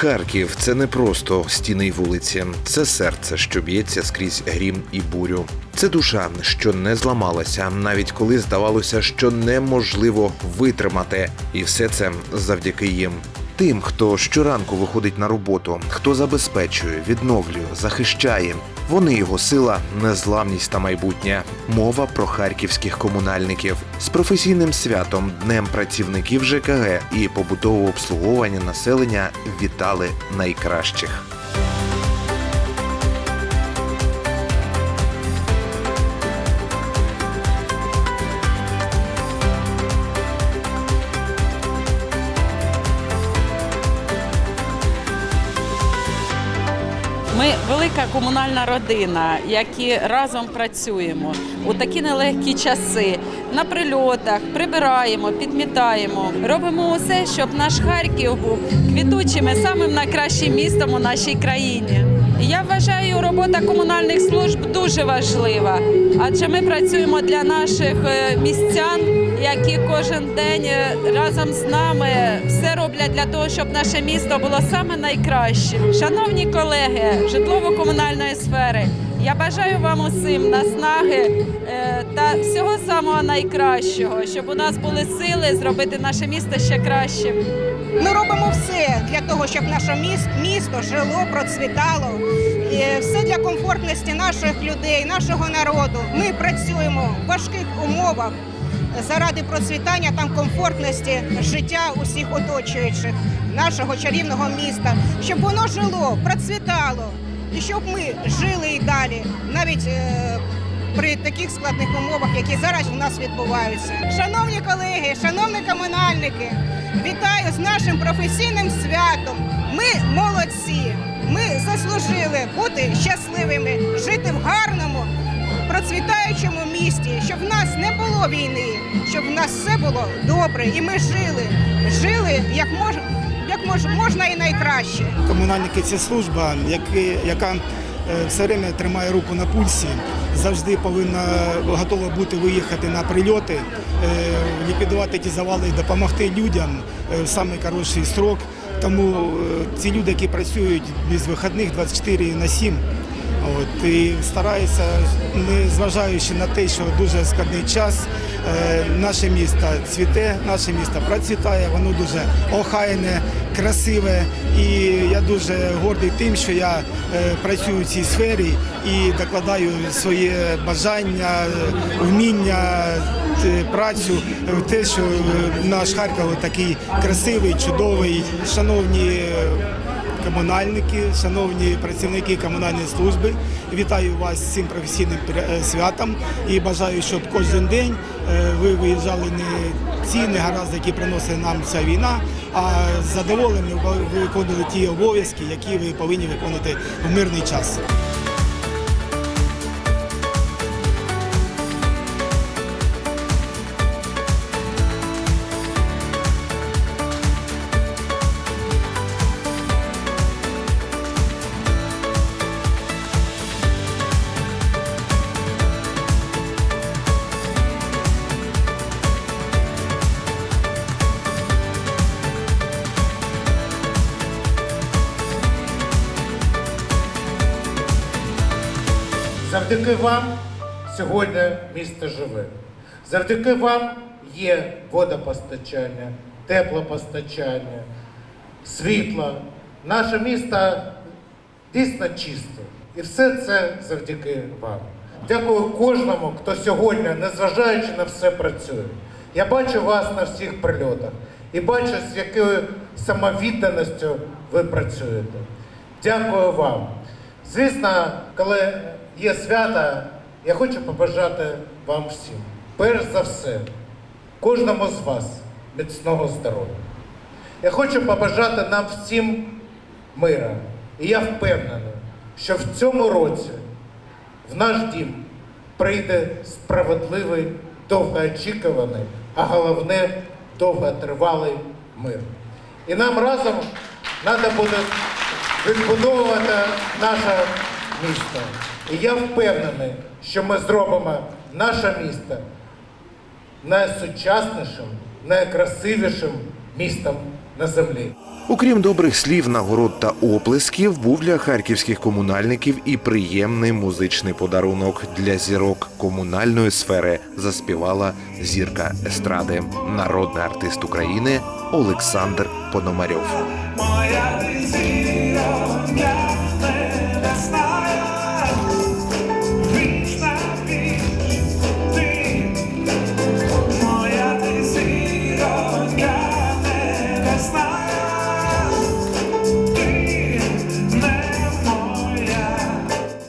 Харків це не просто стіни й вулиці, це серце, що б'ється скрізь грім і бурю. Це душа, що не зламалася, навіть коли здавалося, що неможливо витримати, і все це завдяки їм. Тим, хто щоранку виходить на роботу, хто забезпечує, відновлює, захищає. Вони його сила, незламність та майбутнє. Мова про харківських комунальників з професійним святом, днем працівників ЖКГ і побутового обслуговування населення вітали найкращих. Велика комунальна родина, які разом працюємо у такі нелегкі часи. На прильотах прибираємо, підмітаємо, робимо усе, щоб наш Харків був квітучим і самим найкращим містом у нашій країні. Я вважаю, робота комунальних служб дуже важлива, адже ми працюємо для наших е, містян, які кожен день е, разом з нами все роблять для того, щоб наше місто було саме найкращим. Шановні колеги житлово-комунальної сфери, я бажаю вам усім наснаги е, та всього самого найкращого, щоб у нас були сили зробити наше місто ще кращим. Ми робимо все для того, щоб наше міс- місто жило, процвітало. Все для комфортності наших людей, нашого народу. Ми працюємо в важких умовах заради процвітання та комфортності життя усіх оточуючих нашого чарівного міста, щоб воно жило, процвітало, і щоб ми жили і далі, навіть е, при таких складних умовах, які зараз у нас відбуваються. Шановні колеги, шановні комунальники, вітаю з нашим професійним святом. Ми молодці. Ми заслужили бути щасливими, жити в гарному, процвітаючому місті, щоб в нас не було війни, щоб в нас все було добре, і ми жили, жили як мож, як мож, можна і найкраще. Комунальники це служба, яка е, все время тримає руку на пульсі, завжди повинна готова бути виїхати на прильоти, е, ліквідувати ті завали і допомогти людям е, в коротший срок. Тому ці люди, які працюють без вихідних 24 на 7, От, і стараюся, не зважаючи на те, що дуже складний час, наше місто цвіте, наше місто процвітає, воно дуже охайне, красиве. І я дуже гордий тим, що я е, працюю в цій сфері і докладаю своє бажання, е, вміння, е, працю в те, що е, наш Харків такий красивий, чудовий, шановні. Комунальники, шановні працівники комунальної служби. Вітаю вас з цим професійним е, святом і бажаю, щоб кожен день е, ви виїжджали не ці негаразди, які приносить нам ця війна, а з задоволенням ви виконували ті обов'язки, які ви повинні виконати в мирний час. Завдяки вам сьогодні місто живе. Завдяки вам є водопостачання, теплопостачання, світло. Наше місто дійсно чисте. І все це завдяки вам. Дякую кожному, хто сьогодні, незважаючи на все, працює. Я бачу вас на всіх прильотах і бачу, з якою самовідданістю ви працюєте. Дякую вам. Звісно, коли є свята, я хочу побажати вам всім. Перш за все, кожному з вас міцного здоров'я. Я хочу побажати нам всім мира. І я впевнений, що в цьому році в наш дім прийде справедливий, довгоочікуваний, а головне довготривалий мир. І нам разом треба буде відбудовувати наше місто. І я впевнений, що ми зробимо наше місто найсучаснішим, найкрасивішим містом на землі. Окрім добрих слів, нагород та оплесків, був для харківських комунальників і приємний музичний подарунок для зірок комунальної сфери. Заспівала зірка естради, народний артист України Олександр Пономарьов. Моя